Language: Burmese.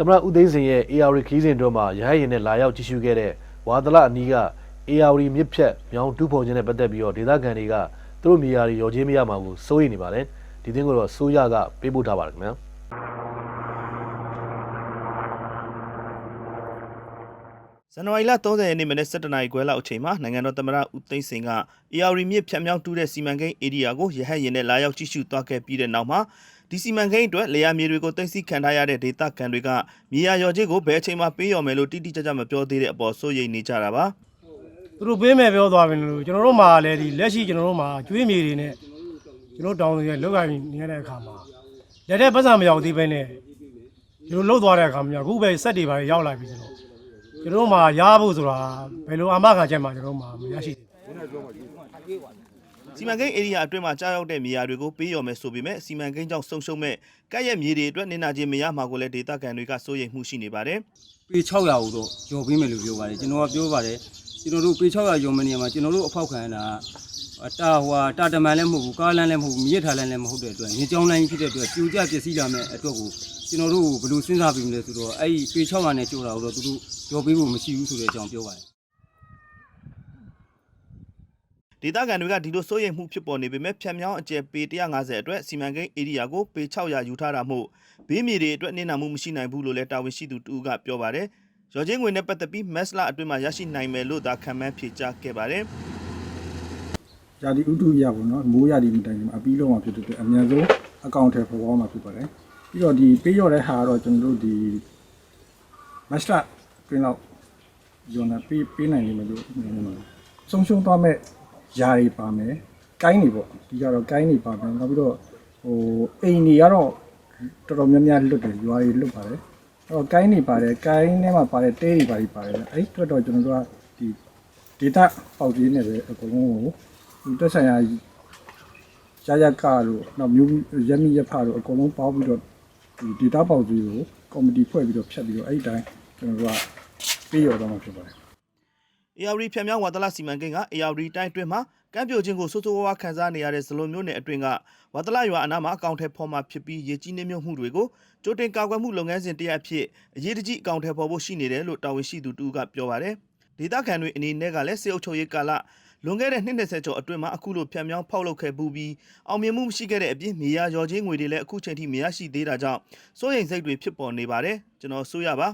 သမရဦးသိန်းစင်ရဲ့ AR ခီးစဉ်တို့မှာရဟတ်ရင်နဲ့လာရောက်ကြည့်ရှုခဲ့တဲ့ဝါဒလအနီးက AR မြစ်ဖြတ်မြောင်းတူးဖော်ခြင်းနဲ့ပတ်သက်ပြီးတော့ဒေသခံတွေကသူတို့မြေယာတွေရော်ချင်းမရမှာကိုစိုးရိမ်နေပါတယ်ဒီတင်းကိုတော့စိုးရကပေးပို့ထားပါတယ်ခင်ဗျာ ဇန်နဝါရီလ30ရက်နေ့မနေ့7နာရီခွဲလောက်အချိန်မှာနိုင်ငံတော်သမ္မတဦးသိန်းစိန်က AR မြစ်ဖြတ်မြောင်းတူးတဲ့စီမံကိန်းဧရိယာကိုရဟတ်ရင်နဲ့လာရောက်ကြည့်ရှုသွားခဲ့ပြီးတဲ့နောက်မှာဒီစီမံကိန်းအတွက်လေယာမြေတွေကိုတင်စီခံထားရတဲ့ဒေသခံတွေကမြေယာရော်ကြီးကိုဘယ်အချိန်မှပေးရော်မယ်လို့တိတိကျကျမပြောသေးတဲ့အပေါ်စိုးရိမ်နေကြတာပါသူတို့ပေးမယ်ပြောသွားပြီလို့ကျွန်တော်တို့မှာလည်းဒီလက်ရှိကျွန်တော်တို့မှာကျွေးမြေတွေနဲ့ကျွန်တော်တို့တောင်းတွေလောက်ကိုင်းနေရတဲ့အခါမှာလက်တဲ့ပတ်စံမရောက်သေးပဲနဲ့ကျွန်တော်လှုပ်သွားတဲ့အခါမှာအခုပဲစက်တွေပါရောက်လာပြီဆိုတော့ ကျွန်တော်တို့မှာရဖို့ဆိုတာဘယ်လိုအမခံချက်မှကျွန်တော်တို့မှာမရရှိသေးဘူးစီမံကိန်းဧရိယာအတွင်းမှာကြားရောက်တဲ့မြေယာတွေကိုပေးရော်မယ်ဆိုပေမဲ့စီမံကိန်းကြောင့်ဆုံရှုံမဲ့ကဲ့ရဲ့မြေတွေအတွက်နေနာချင်းမရမှာကိုလည်းဒေသခံတွေကစိုးရိမ်မှုရှိနေပါတယ်ပေ600ကိုတော့ကျော်ပေးမယ်လို့ပြောပါတယ်ကျွန်တော်ကပြောပါတယ်ကျွန်တော်တို့ပေ600ကျော်မနေမှာကျွန်တော်တို့အဖောက်ခံတာ တာဟွာတာတမန်လည်းမဟုတ်ဘူးကားလမ်းလည်းမဟုတ်ဘူးမြစ်ထားလမ်းလည်းမဟုတ်တဲ့အတွက်မြေကြောင်းလိုင်းဖြစ်တဲ့အတွက်ပြိုကျပျက်စီးလာမဲ့အတွက်ကိုကျွန်တော်တို့ဘယ်လိုစဉ်းစားပြီးမလဲဆိုတော့အဲ့ဒီပေ600နဲ့ကျော်တာကိုတော့သူတို့ကျော်ပေးဖို့မရှိဘူးဆိုတဲ့အကြောင်းပြောပါတယ်ဒေသခံတွေကဒီလိုစိုးရိမ်မှုဖြစ်ပေါ်နေပေမဲ့ဖြတ်မြောင်းအကျယ်ပေ150အတွက်စီမံကိန်းဧရိယာကိုပေ600ယူထားတာမို့ဘေးမြေတွေအတွက်နေနာမှုမရှိနိုင်ဘူးလို့လည်းတာဝန်ရှိသူတူကပြောပါတယ်။ရော်ချင်းငွေနဲ့ပတ်သက်ပြီးမက်စလာအတွင်းမှာရရှိနိုင်မယ်လို့သာခံမှန်းဖြေကြားခဲ့ပါတယ် ရာဒီဥတုရပေါ့နော်မိုးရာဒီမတိုင်ခင်မှာအပြီးလုံးမှာဖြစ်တဲ့အတွက်အများဆုံးအကောင့်ထဲပေါ်ပေါ်မှာဖြစ်ပါတယ်ပြီးတော့ဒီပေးရတဲ့ဟာကတော့ကျွန်တော်တို့ဒီမတ်စတာပြင်းတော့ယုံနာပေးပေးနိုင်လိမ့်မယ်လို့မြင်နေပါတယ်ဆုံးရှုံးသွားမဲ့ယာတွေပါမယ်ကိုင်းတွေပေါ့ဒီကတော့ကိုင်းတွေပါမယ်နောက်ပြီးတော့ဟိုအိမ်တွေကတော့တော်တော်များများလွတ်တယ်ရွာတွေလွတ်ပါတယ်အဲ့တော့ကိုင်းတွေပါတယ်ကိုင်းထဲမှာပါတဲ့တဲတွေပါတွေပါတယ်အဲ့ဒီအတွက်တော့ကျွန်တော်တို့ကဒီ data ပေါက်ကြီးနဲ့ပဲအကုန်လုံးကိုဒီ တက်ဆိုင်ရာရရကတို့နောက်မျိုးရက်မိရဖတို့အကုန်လုံးပေါင်းပြီးတော့ဒီ data ပေါက်ကြီးကို committee ဖွဲ့ပြီးတော့ဖြတ်ပြီးတော့အဲ့ဒီတိုင်းကျွန်တော်တို့ကပေးရတော့မှာဖြစ်ပါတယ်။ AR ဖြတ်မြောင်းဝါသလစီမံကိန်းက AR တိုင်းအတွင်းမှာကမ်းပြိုခြင်းကိုစိုးစိုးဝါးဝါးခံစားနေရတဲ့ဇလုံးမျိုးနယ်အတွင်းကဝါသလရွာအနားမှာအကောင့်ထဲပေါ်မှာဖြစ်ပြီးရေကြီးနှိမ့်မြုပ်မှုတွေကိုကြိုတင်ကာကွယ်မှုလုပ်ငန်းစဉ်တစ်ရပ်ဖြစ်အရေးတကြီးအကောင့်ထဲပေါ်ဖို့ရှိနေတယ်လို့တာဝန်ရှိသူတူကပြောပါတယ်။ဒေသခံတွေအနေနဲ့ကလည်းစေအုပ်ချုပ်ရေးကာလ လွန်ခဲ့တဲ့နှစ်20ကျော်အတွင်းမှာအခုလိုဖြတ်မြောင်းဖောက်လုပ်ခဲ့ပူပြီးအောင်မြင်မှုမရှိခဲ့တဲ့အပြင်မြေယာရော်ချင်းငွေတွေလည်းအခုချိန်ထိမရရှိသေးတာကြောင့်စိုးရိမ်စိတ်တွေဖြစ်ပေါ်နေပါတယ်ကျွန်တော်ဆိုရပါ